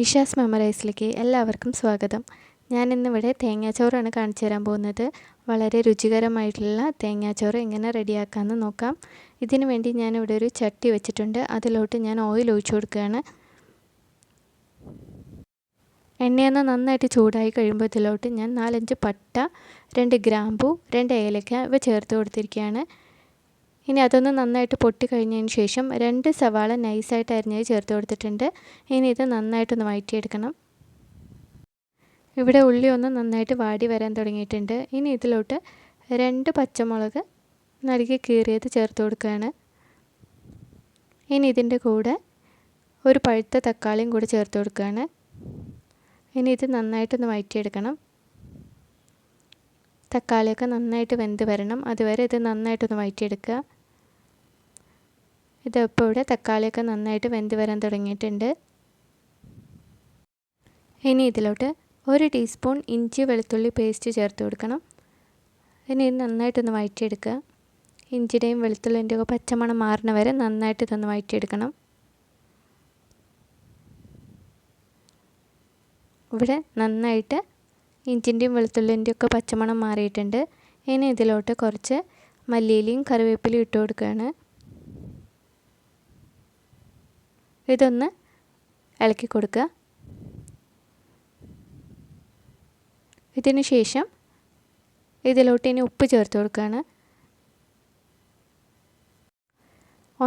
ഇഷാസ് മെമ്മറൈസിലേക്ക് എല്ലാവർക്കും സ്വാഗതം. ഞാൻ ഇന്നിവിടെ തേങ്ങാച്ചോറാണ് കാണിച്ചു തരാൻ പോകുന്നത്. വളരെ രുചികരമായിട്ടുള്ള തേങ്ങാച്ചോറ് എങ്ങനെ റെഡിയാക്കാമെന്ന് നോക്കാം. ഇതിനു വേണ്ടി ഞാനിവിടെ ഒരു ചട്ടി വെച്ചിട്ടുണ്ട്. അതിലോട്ട് ഞാൻ ഓയിൽ ഒഴിച്ചു കൊടുക്കുകയാണ്. എണ്ണയൊന്ന് നന്നായിട്ട് ചൂടായി കഴിയുമ്പോൾ ഇതിലോട്ട് ഞാൻ നാലഞ്ച് പട്ട രണ്ട് ഗ്രാമ്പു രണ്ട് ഏലക്ക ഇവ ചേർത്ത് കൊടുത്തിരിക്കുകയാണ്. ഇനി അതൊന്ന് നന്നായിട്ട് പൊട്ടി കഴിഞ്ഞതിന് ശേഷം രണ്ട് സവാള നൈസായിട്ട് അരിഞ്ഞത് ചേർത്ത് കൊടുത്തിട്ടുണ്ട്. ഇനി ഇത് നന്നായിട്ടൊന്ന് വഴറ്റിയെടുക്കണം. ഇവിടെ ഉള്ളി ഒന്ന് നന്നായിട്ട് വാടി വരാൻ തുടങ്ങിയിട്ടുണ്ട്. ഇനി ഇതിലോട്ട് രണ്ട് പച്ചമുളക് നൽകി കീറിയത് ചേർത്ത് കൊടുക്കുകയാണ്. ഇനി ഇതിന്റെ കൂടെ ഒരു പഴുത്ത തക്കാളിയും കൂടി ചേർത്ത് കൊടുക്കുകയാണ്. ഇനി ഇത് നന്നായിട്ടൊന്ന് വഴറ്റിയെടുക്കണം. തക്കാളിയൊക്കെ നന്നായിട്ട് വെന്ത് വരണം. അതുവരെ ഇത് നന്നായിട്ടൊന്ന് വഴറ്റിയെടുക്കുക. ഇതിപ്പോൾ ഇവിടെ തക്കാളിയൊക്കെ നന്നായിട്ട് വെന്ത് വരാൻ തുടങ്ങിയിട്ടുണ്ട്. ഇനി ഇതിലോട്ട് ഒരു ടീസ്പൂൺ ഇഞ്ചി വെളുത്തുള്ളി പേസ്റ്റ് ചേർത്ത് കൊടുക്കണം. ഇനി ഇത് നന്നായിട്ടൊന്ന് വഴറ്റിയെടുക്കുക. ഇഞ്ചിയുടെയും വെളുത്തുള്ളിന്റെയും ഒക്കെ പച്ചമണം മാറുന്ന വരെ നന്നായിട്ട് ഇതൊന്ന് വഴറ്റിയെടുക്കണം. ഇവിടെ നന്നായിട്ട് ഇഞ്ചിന്റെയും വെളുത്തുള്ളിന്റെയും ഒക്കെ പച്ചമണം മാറിയിട്ടുണ്ട്. ഇനി ഇതിലോട്ട് കുറച്ച് മല്ലിയിലയും കറിവേപ്പിലയും ഇട്ട് കൊടുക്കുകയാണ്. ഇതൊന്ന് ഇളക്കി കൊടുക്കുക. ഇതിന് ശേഷം ഇതിലോട്ട് ഇനി ഉപ്പ് ചേർത്ത് കൊടുക്കുകയാണ്.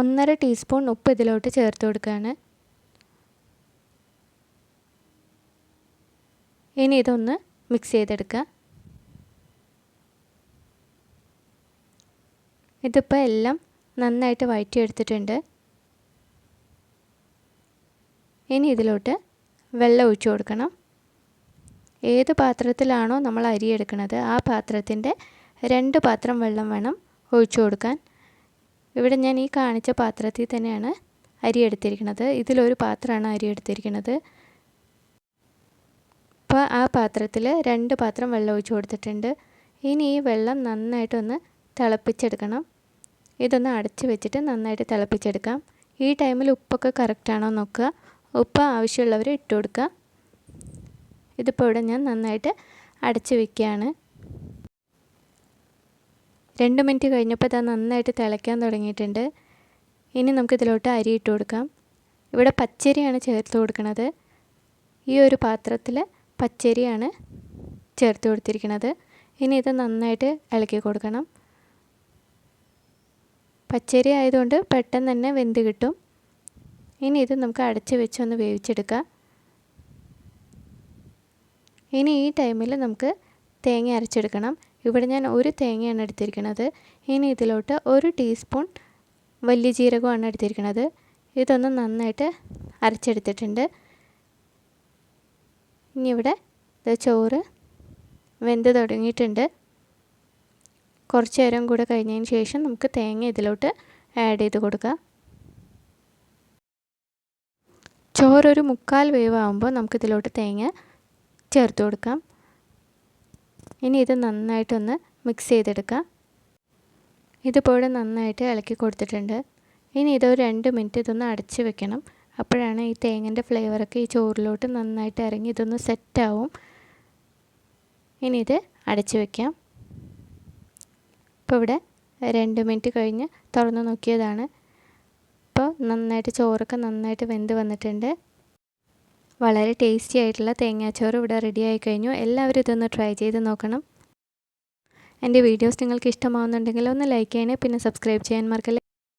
ഒന്നര ടീസ്പൂൺ ഉപ്പ് ഇതിലോട്ട് ചേർത്ത് കൊടുക്കുകയാണ്. ഇനി ഇതൊന്ന് മിക്സ് ചെയ്തെടുക്കുക. ഇതിപ്പോൾ എല്ലാം നന്നായിട്ട് വഴറ്റിയെടുത്തിട്ടുണ്ട്. ഇനി ഇതിലോട്ട് വെള്ളം ഒഴിച്ചു കൊടുക്കണം. ഏത് പാത്രത്തിലാണോ നമ്മൾ അരി എടുക്കുന്നത് ആ പാത്രത്തിന്റെ രണ്ട് പാത്രം വെള്ളം വേണം ഒഴിച്ചു കൊടുക്കാൻ. ഇവിടെ ഞാൻ ഈ കാണിച്ച പാത്രത്തിൽ തന്നെയാണ് അരി എടുത്തിരിക്കുന്നത്. ഇതിലൊരു പാത്രമാണ് അരി എടുത്തിരിക്കുന്നത്. അപ്പോൾ ആ പാത്രത്തിൽ രണ്ട് പാത്രം വെള്ളം ഒഴിച്ചു കൊടുത്തിട്ടുണ്ട്. ഇനി ഈ വെള്ളം നന്നായിട്ടൊന്ന് തിളപ്പിച്ചെടുക്കണം. ഇതൊന്ന് അടച്ച് വെച്ചിട്ട് നന്നായിട്ട് തിളപ്പിച്ചെടുക്കാം. ഈ ടൈമിൽ ഉപ്പൊക്കെ കറക്റ്റാണോ നോക്കുക. ഉപ്പ് ആവശ്യമുള്ളവർ ഇട്ട് കൊടുക്കുക. ഇതിപ്പോൾ ഇവിടെ ഞാൻ നന്നായിട്ട് അടച്ച് വെക്കുകയാണ്. രണ്ട് മിനിറ്റ് കഴിഞ്ഞപ്പോൾ ഇത് നന്നായിട്ട് തിളയ്ക്കാൻ തുടങ്ങിയിട്ടുണ്ട്. ഇനി നമുക്ക് ഇതിലോട്ട് അരി ഇട്ട് കൊടുക്കാം. ഇവിടെ പച്ചരിയാണ് ചേർത്ത് കൊടുക്കുന്നത് ഈ ഒരു പാത്രത്തിൽ പച്ചരിയാണ് ചേർത്ത് കൊടുത്തിരിക്കുന്നത് ഇനി ഇത് നന്നായിട്ട് ഇളക്കി കൊടുക്കണം. പച്ചരി ആയതുകൊണ്ട് പെട്ടെന്ന് തന്നെ വെന്ത് കിട്ടും. ഇനി ഇത് നമുക്ക് അടച്ച് വെച്ചൊന്ന് വേവിച്ചെടുക്കാം. ഇനി ഈ ടൈമിൽ നമുക്ക് തേങ്ങ അരച്ചെടുക്കണം. ഇവിടെ ഞാൻ ഒരു തേങ്ങയാണ് എടുത്തിരിക്കുന്നത് ഇനി ഇതിലോട്ട് ഒരു ടീസ്പൂൺ വലിയ ജീരകമാണ് എടുത്തിരിക്കുന്നത് ഇതൊന്ന് നന്നായിട്ട് അരച്ചെടുത്തിട്ടുണ്ട്. ഇനി ഇവിടെ ചോറ് വെന്ത് തുടങ്ങിയിട്ടുണ്ട്. കുറച്ച് നേരം കൂടെ കഴിഞ്ഞതിന് ശേഷം നമുക്ക് തേങ്ങ ഇതിലോട്ട് ആഡ് ചെയ്ത് കൊടുക്കാം. ചോറൊരു മുക്കാൽ വേവാകുമ്പോൾ നമുക്കിതിലോട്ട് തേങ്ങ ചേർത്ത് കൊടുക്കാം. ഇനി ഇത് നന്നായിട്ടൊന്ന് മിക്സ് ചെയ്തെടുക്കാം. ഇതുപോലെ നന്നായിട്ട് ഇളക്കി കൊടുത്തിട്ടുണ്ട്. ഇനി ഇതൊരു രണ്ട് മിനിറ്റ് ഇതൊന്ന് അടച്ച് വെക്കണം. അപ്പോഴാണ് ഈ തേങ്ങന്റെ ഫ്ലേവറൊക്കെ ഈ ചോറിലോട്ട് നന്നായിട്ട് ഇറങ്ങി ഇതൊന്ന് സെറ്റാവും ഇനി ഇത് അടച്ച് വെക്കാം. ഇപ്പോൾ ഇവിടെ രണ്ട് മിനിറ്റ് കഴിഞ്ഞ് തുറന്ന് നോക്കിയതാണ്. നന്നായിട്ട് ചോറൊക്കെ നന്നായിട്ട് വെന്ത് വന്നിട്ടുണ്ട്. വളരെ ടേസ്റ്റി ആയിട്ടുള്ള തേങ്ങാച്ചോറ് ഇവിടെ റെഡി ആയി കഴിഞ്ഞു. എല്ലാവരും ഇതൊന്ന് ട്രൈ ചെയ്ത് നോക്കണം. എന്റെ വീഡിയോസ് നിങ്ങൾക്ക് ഇഷ്ടമാവുന്നുണ്ടെങ്കിൽ ഒന്ന് ലൈക്ക് ചെയ്യണേ പിന്നെ സബ്സ്ക്രൈബ് ചെയ്യാൻ മറക്കല്ലേ?